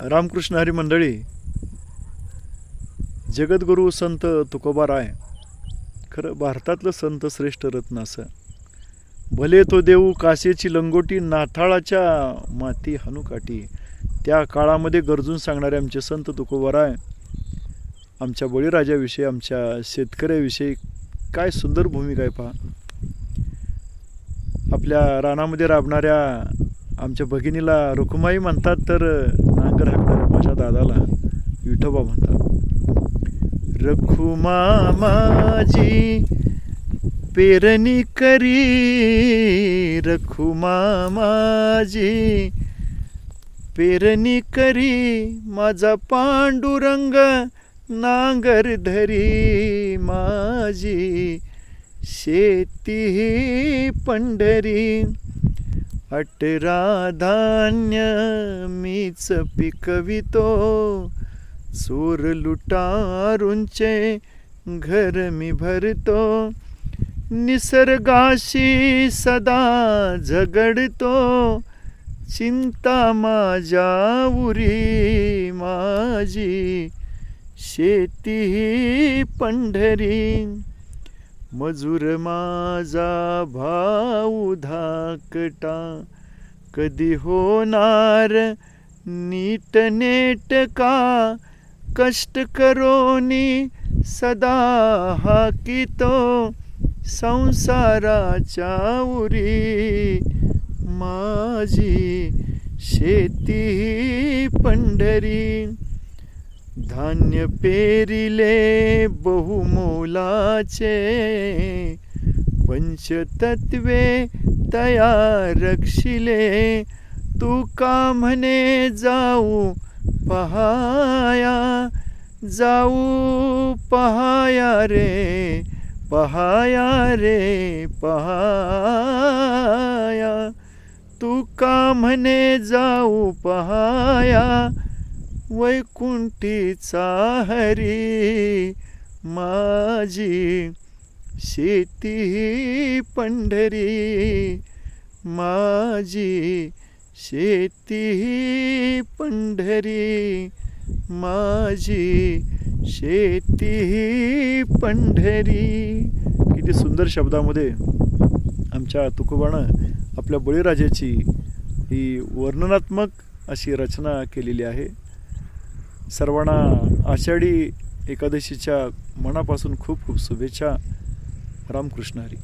रामकृष्ण हरी मंडळी जगद्गुरू संत तुकोबाराय खरं भारतातलं संत श्रेष्ठ रत्न असं. भले तो देऊ कासेची लंगोटी नाथाळाच्या माती हनुकाठी त्या काळामध्ये गरजून सांगणारे आमचे संत तुकोबाराय आमच्या बळीराजाविषयी आमच्या शेतकऱ्याविषयी काय सुंदर भूमिका आहे पहा. आपल्या रानामध्ये राबणाऱ्या आमच्या भगिनीला रुखुमाई म्हणतात तर नांगर हाकणाऱ्या माझ्या दादाला विठोबा म्हणतात. रखुमा माझी पेरणी करी रखुमा माझी पेरणी करी माझा पांडुरंग नांगर धरी माझी शेती ही पंढरी. अठरा धान्य मीच पिकवितो. चोर लुटारूंचे घर मी भरतो. निसर्गाशी सदा झगडतो. चिंता माझ्या उरी माझी. शेती ही पंढरी. मजूर माझा भाऊ धाकटा कधी होणार नीट नेटका कष्ट करोनी सदा हाकितो संसाराच्या उरी. माझी शेती पंढरी धान्य पेरिले बहुमोलाचे पंचतत्वे तया रक्षिले. तू का म्हणे जाऊ पहाया? जाऊ पहाया रे पहाया रे पहाया. तू का म्हणे जाऊ पहाया? वैकुंठीचा हरी माझी शेती पंढरी माझी शेती पंढरी माझी शेती पंढरी. किती सुंदर शब्दामध्ये आमच्या तुकोबानं आपल्या बळीराजाची ही वर्णनात्मक अशी रचना केलेली आहे. सर्वांना आषाढी एकादशीच्या मनापासून खूप खूप शुभेच्छा. रामकृष्ण हरी.